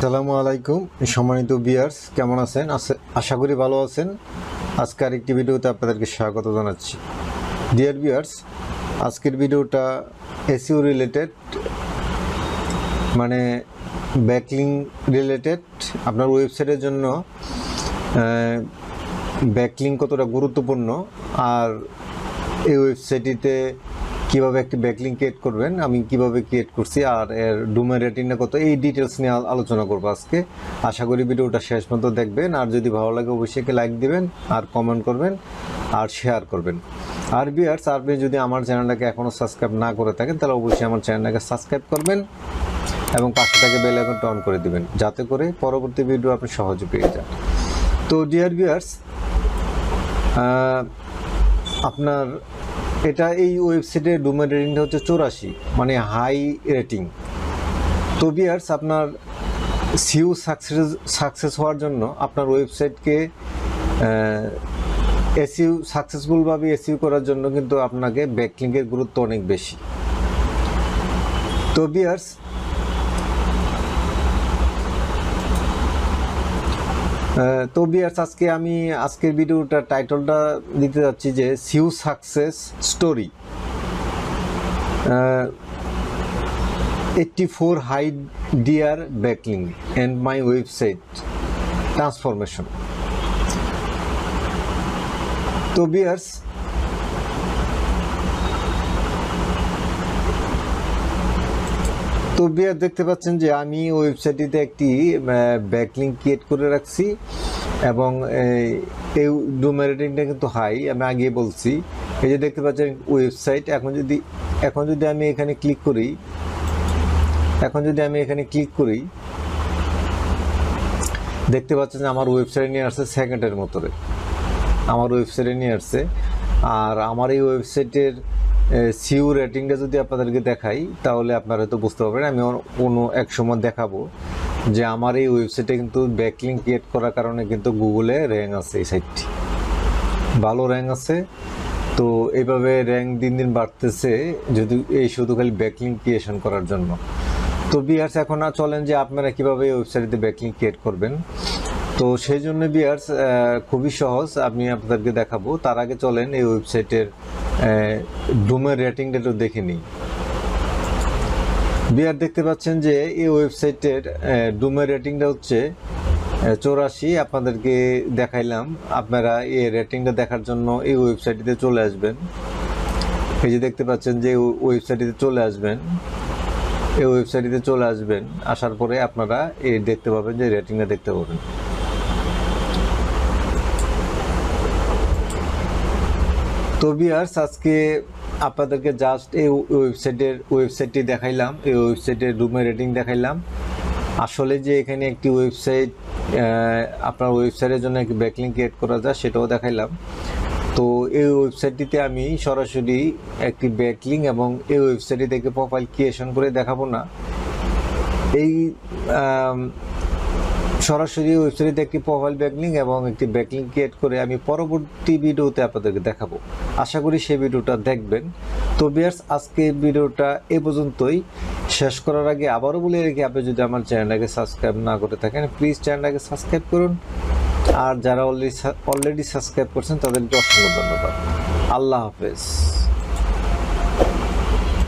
আসসালামু আলাইকুম, সম্মানিত বিয়ার্স কেমন আছেন? আশা- করি ভালো আছেন। আজকে আরেকটি ভিডিওতে আপনাদেরকে স্বাগত জানাচ্ছি। ডিয়ার বিয়ার্স আজকের ভিডিওটা এসিও রিলেটেড মানে ব্যাকলিং রিলেটেড আপনার ওয়েবসাইটের জন্য ব্যাকলিং কতটা গুরুত্বপূর্ণ, আর এই ওয়েবসাইটটিতে কীভাবে একটি ব্যাকলিং ক্রিয়েট করবেন, আমি কীভাবে ক্রিয়েট করছি আর এর ডুমের রেটিংটা কত, এই ডিটেলস নিয়ে আলোচনা করব আজকে। আশা করি ভিডিওটা শেষ পর্যন্ত দেখবেন, আর যদি ভালো লাগে অবশ্যই লাইক দিবেন, আর কমেন্ট করবেন, আর শেয়ার করবেন। আর বিয়ার্স আপনি যদি আমার চ্যানেলটাকে এখনও সাবস্ক্রাইব না করে থাকেন, তাহলে অবশ্যই আমার চ্যানেলটাকে সাবস্ক্রাইব করবেন এবং পাশে থেকে বেল আইকনটা অন করে দিবেন, যাতে করে পরবর্তী ভিডিও আপনি সহজে পেয়ে যান। তো ডিয়ার ভিউয়ার্স আপনার এটা এই ওয়েবসাইটে ডোমেন রেটিংটা হচ্ছে চৌরাশি মানে হাই রেটিং তো বিয়ার্স আপনার সিউ সাকসেস সাকসেস হওয়ার জন্য আপনার ওয়েবসাইটকে এসইউ সাকসেসফুলভাবে এসইউ করার জন্য কিন্তু আপনাকে ব্যাকলিংকের গুরুত্ব অনেক বেশি। তো বিয়ার্স তো বিয়ার্স আজকে আমি, আজকের ভিডিওটা টাইটলটা দিতে যাচ্ছি যে SEO success story eighty four high DA backlink and my website transformation তো বিয়ার্স তো বিয়ার দেখতে পাচ্ছেন যে আমি ওয়েবসাইটটিতে একটি ব্যাকলিং ক্রিয়েট করে রাখছি এবং এই- এই ডোমেন রেটিংটা কিন্তু হাই আমি আগে বলছি। এই যে দেখতে পাচ্ছেন ওয়েবসাইট এখন যদি এখন যদি আমি এখানে ক্লিক করি, এখন যদি আমি এখানে ক্লিক করি, দেখতে পাচ্ছেন যে আমার ওয়েবসাইটে নিয়ে আসছে সেকেন্ডের মতো আমার ওয়েবসাইটে নিয়ে আসছে, আর আমার এই ওয়েবসাইটের সিউ রেটিংটা যদি আপনাদেরকে দেখাই, তাহলে আপনারা হয়তো বুঝতে পারবেন, আমি কোনো এক সময় দেখাবো যে আমার এই ওয়েবসাইটে কিন্তু ব্যাকলিং ক্রিয়েট করার কারণে কিন্তু গুগলে র্যাঙ্ক আছে এই সাইটটি। ভালো র্যাঙ্ক আছে। তো এইভাবে র্যাঙ্ক দিন দিন বাড়তেছে, যদি এই শুধু খালি ব্যাকলিং ক্রিয়েশন করার জন্য। তো বিয়ার্স এখন আর চলেন যে আপনারা কীভাবে এই ওয়েবসাইটে ব্যাকলিং ক্রিয়েট করবেন। তো সেই জন্য বিয়ার্স খুবই সহজ, আমি আপনাদেরকে দেখাবো। তার আগে চলেন এই ওয়েবসাইটের ডোমের রেটিংটা একটু দেখে নিই। বিয়ার দেখতে পাচ্ছেন যে এই ওয়েবসাইটের ডোমের রেটিংটা হচ্ছে চৌরাশি। আপনাদেরকে দেখাইলাম, আপনারা এই রেটিংটা দেখার জন্য এই ওয়েবসাইটটিতে চলে আসবেন। এই যে দেখতে পাচ্ছেন যে ওয়েবসাইটটিতে চলে আসবেন। এই ওয়েবসাইটটিতে চলে আসবেন, আসার পরে আপনারা এই দেখতে পাবেন যে রেটিংটা দেখতে পাবেন। তো বিয়ার্স আজকে আপনাদেরকে জাস্ট এই ওয়েবসাইটের ওয়েবসাইটটি দেখাইলাম। এই ওয়েবসাইটের রুমের রেটিং দেখাইলাম। আসলে যে এখানে একটি ওয়েবসাইট আপনার ওয়েবসাইটের জন্য একটি ব্যাকলিং ক্রিয়েট করা যায়, সেটাও দেখাইলাম। তো এই ওয়েবসাইটটিতে আমি সরাসরি একটি ব্যাকলিং এবং এই ওয়েবসাইটটি থেকে প্রোফাইল ক্রিয়েশন করে দেখাবো না। এই সরাসরি ওয়েবসাইটে একটি প্রোফাইল ব্যাকলিং এবং একটি ব্যাকলিং ক্রিয়েট করে আমি পরবর্তী ভিডিওতে আপনাদেরকে দেখাবো। আশা করি সেই ভিডিওটা দেখবেন। তো বিয়ার্স আজকে ভিডিওটা এ পর্যন্তই। শেষ করার আগে আবারও বলে রেখে, আপনি যদি আমার চ্যানেলটাকে সাবস্ক্রাইব না করে থাকেন প্লিজ চ্যানেলটাকে সাবস্ক্রাইব করুন। আর যারা অলরেডি অলরেডি সাবস্ক্রাইব করছেন, তাদেরকে অসংখ্য ধন্যবাদ। আল্লাহ হাফেজ।